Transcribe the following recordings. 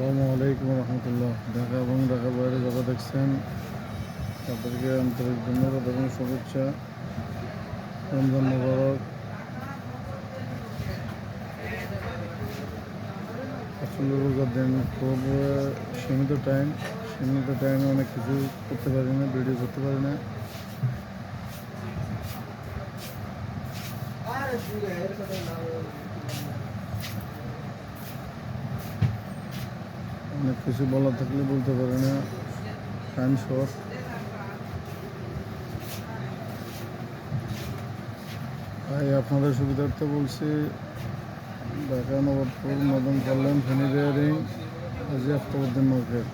আসসালামু আলাইকুম রহমতুল্লাহ। ঢাকা এবং ঢাকা বাইরে যারা দেখছেন তাদেরকে আন্তরিক ধন্যবাদ এবং শুভেচ্ছা। রমজান মুবারক। আসলে রোজার দিন খুব আহ, সীমিত টাইম সীমিত টাইমে অনেক কিছু করতে পারি না ভিডিও করতে পারি না। অনেক কিছু বলা থাকলে বলতে পারি না। টাইম শর্ট তাই আপনাদের সুবিধার্থে বলছি, ঢাকা নবাবপুর মদন কল্যাণ ফেনি বিয়ারিং আজি আফতাবুদ্দিন মার্কেট।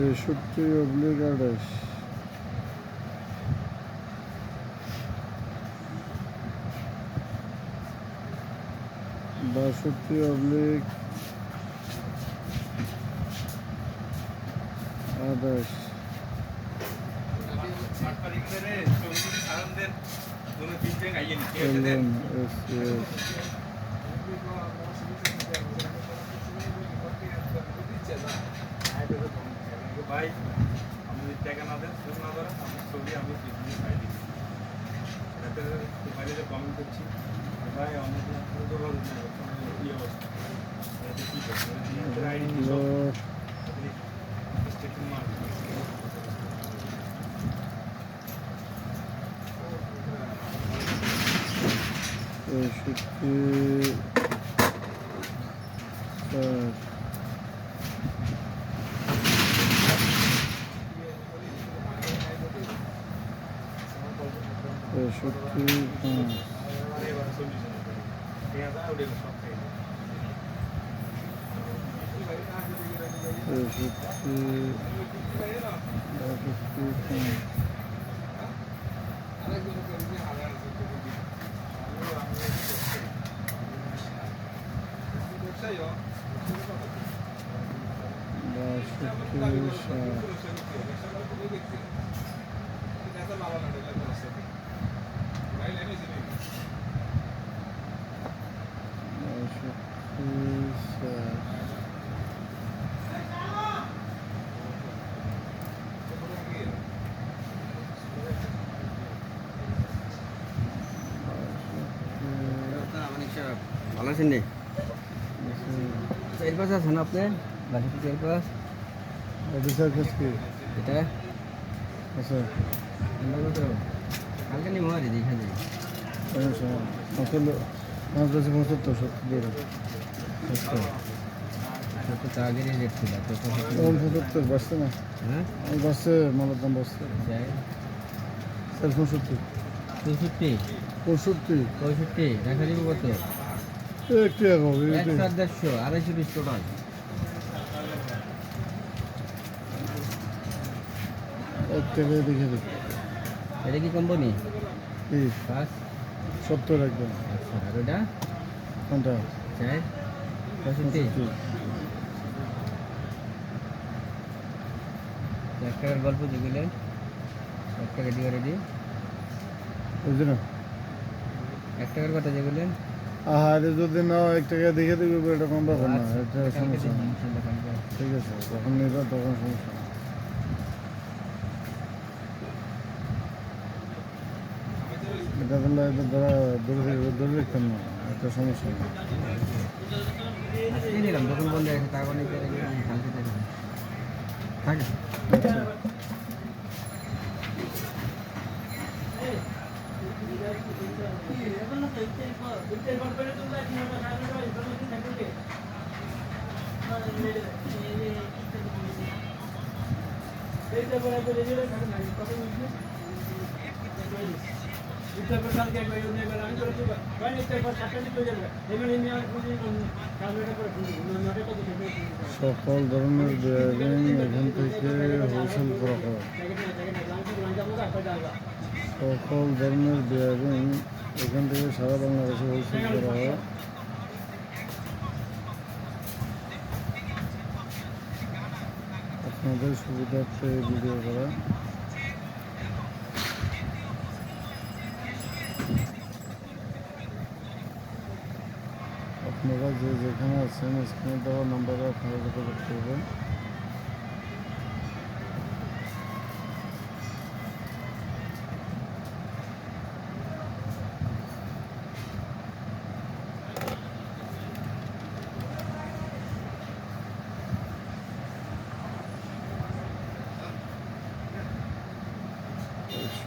তেষট্টি অব্লিক আঠাশ। বাষট্টি অব্লিক আঠাশ। এলেন এস এস। ভাই অনেক 59, 59분. Thank you. ভালো আছেন নি চার পাঁচ আছেন আপনি এটা? আচ্ছা কালকে নিয়ে মারি দেখা যায় পঁচাত্তর সত্তর দিয়ে আগের রেট ছিল পঁচাত্তর না? হ্যাঁ? মালার দাম স্যার পঁয়ষট্টি? পঁয়ষট্টি। পঁয়ষট্টি দেখা দিব কত? দেড়শো আড়াইশো দেখে দিই এটা কি কোম্পানি সত্তর একদম আর ওটা কোনটা চার পঁয়ষট্টি এক টাকার গল্প যেগুলো এক টাকা দিয়ে রেডি বুঝলি এক টাকার কথা যেগুলো আহারে যদি নাও এক টাকা দেখে দিবে এটা কোনো ব্যাপার না আচ্ছা, এটা সমস্যা না। ঠিক আছে যখন নিবা তখন সমস্যা এটা তাহলে এটা ধরা থেকে- রাখতাম না একটা সমস্যা নেই আজকে নিলাম দোকান বন্ধ থাকে। সকল ধরনের বেয়ারিং এখান থেকে হোলসেল করা হয়। সকল ধরনের বেয়ারিং এখান থেকে সারা বাংলাদেশে হোলসেল করা হয়। আপনাদের সুবিধার্থে ভিডিও করা। আপনারা যে যেখানে আছেন স্ক্রিনে দেওয়া নাম্বারে আপনারা যোগাযোগ করবেন।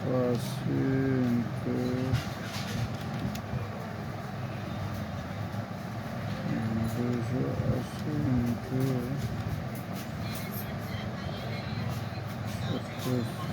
Paciente. Deja assente. Paciente.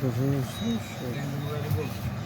даже не слушаю.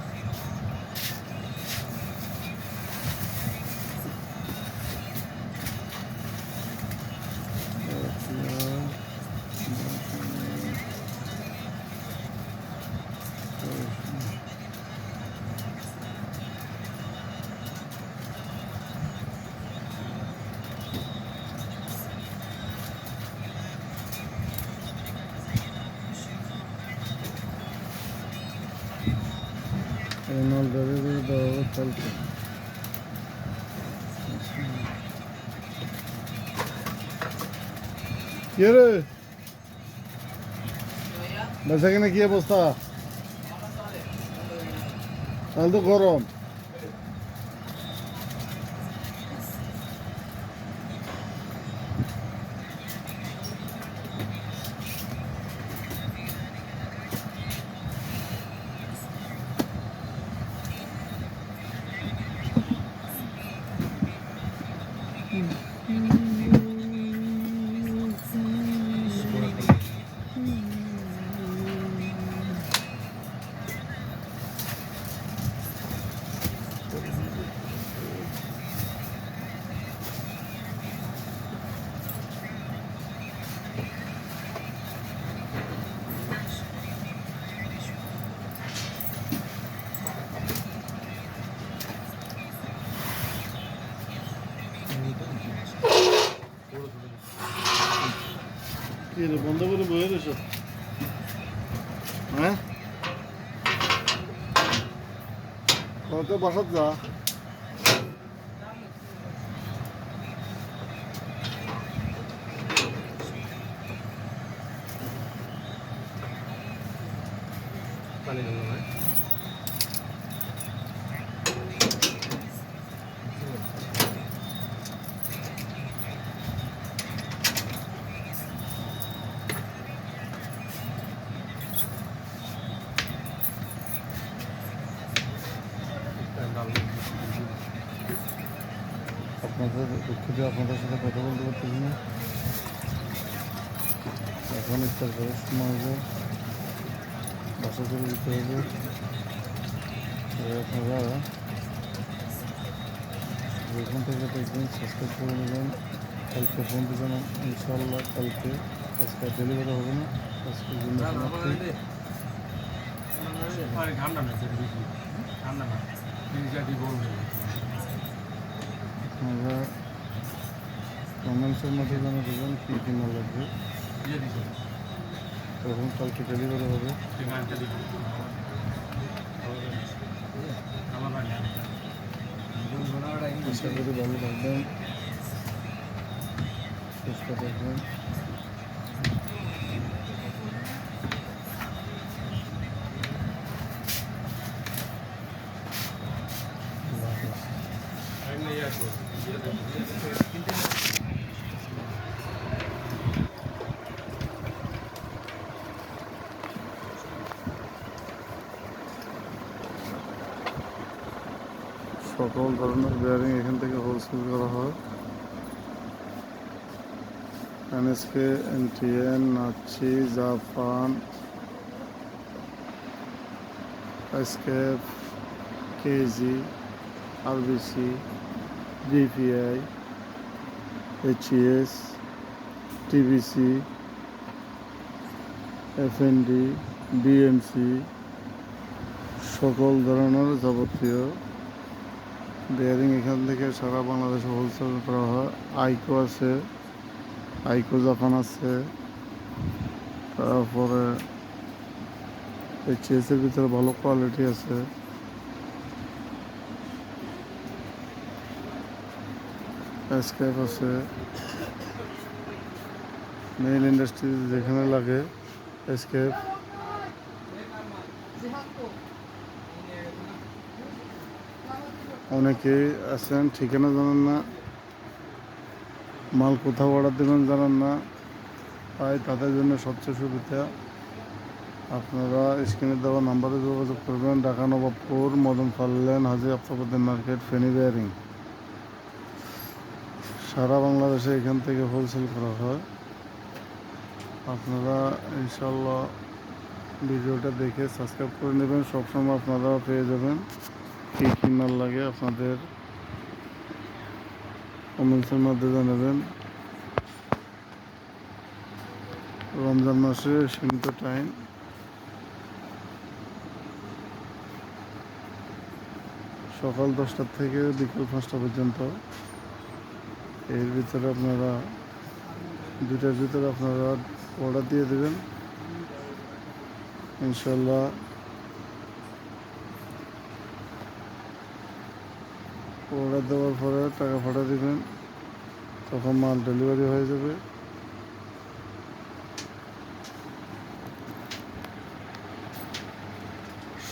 এই মাল ডেলিভারি দেওয়া কে রে বেচা কিনা কি অবস্থা তাহলে তো গরম কি রে বন্ধ করে বয়ে রয়েছ হ্যাঁ কত বাসাত যা পানি জন্য না আপনাদের দুঃখিত আপনাদের সাথে কথা বলতে পারতেছি না। এখন ইফতার করার সময় হবে। বাসা চলে যেতে হবে। আপনারা যেখান থেকে দেখবেন সাবস্ক্রাইব করে নেবেন। কালকে ফোন দিবেন ইনশাল্লাহ কালকে আজকে ডেলিভারি হবে না। আজকে জন্য ঠান্ডা না ঠান্ডা না। জিনিসটা কি কমেন্টসের মধ্যে জানা দেবেন কী কী মাল লাগবে। তখন কালকে ডেলিভারি হবে। আশা করি ভালো থাকবেন। সুস্থ থাকবেন। আল্লাহ হাফেজ। সকল ধরনের বেয়ারিং এখান থেকে হোলসেল করা হয়। NSK NTN Nachi Japan SKF KG RBC DPI HES TBC FND BMC সকল ধরনের যাবতীয় বেয়ারিং এখান থেকে সারা বাংলাদেশে হোলসেল করা হয়। আইকো আছে, আইকো জাপান আছে, তারপরে এইচএস এর ভিতরে ভালো কোয়ালিটি আছে। এসকেপ আছে। মেইন ইন্ডাস্ট্রি যেখানে লাগে এসকেপ অনেকেই আছেন, ঠিকানা জানেন না, মাল কোথাও অর্ডার দেবেন জানেন না, তাই তাদের জন্য সবচেয়ে সুবিধা। আপনারা স্ক্রিনে দেওয়া নাম্বারে যোগাযোগ করবেন, ঢাকা নবাবপুর, মদন ফাল্লেন হাজি আফতাবুদ্দিন মার্কেট, ফেনি বেয়ারিং। সারা বাংলাদেশে এখান থেকে হোলসেল করা হয়। আপনারা ইনশাল্লাহ ভিডিওটা দেখে সাবস্ক্রাইব করে নেবেন, সবসময় আপনারা পেয়ে যাবেন। কী কী মাল লাগে আপনাদের? কমেন্টসের মধ্যে জানাবেন। রমজান মাসে সীমিত টাইম সকাল দশটা থেকে বিকেল পাঁচটা পর্যন্ত। এর ভিতরে আপনারা দুটার ভিতরে আপনারা অর্ডার দিয়ে দেবেন। ইনশাল্লাহ অর্ডার দেওয়ার পরে টাকা পাঠা দিবেন, তখন মাল ডেলিভারি হয়ে যাবে।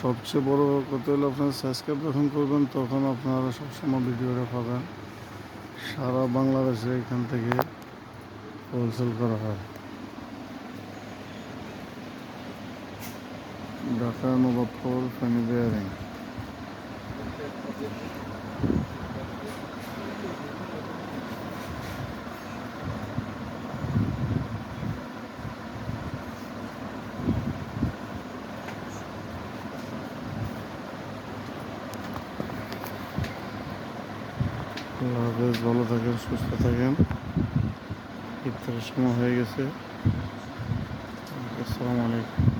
সবচেয়ে বড় কথা হলো আপনারা সাবস্ক্রাইব যখন করবেন, তখন আপনারা সবসময় ভিডিওটা পাবেন। সারা বাংলাদেশে এখান থেকে হোলসেল করা হয়। ঢাকা নবাবপুর ফেনি বেয়ারিং হাফেজ ভালো থাকেন সুস্থ থাকেন ইফতারের সময় হয়ে গেছে আসসালামু আলাইকুম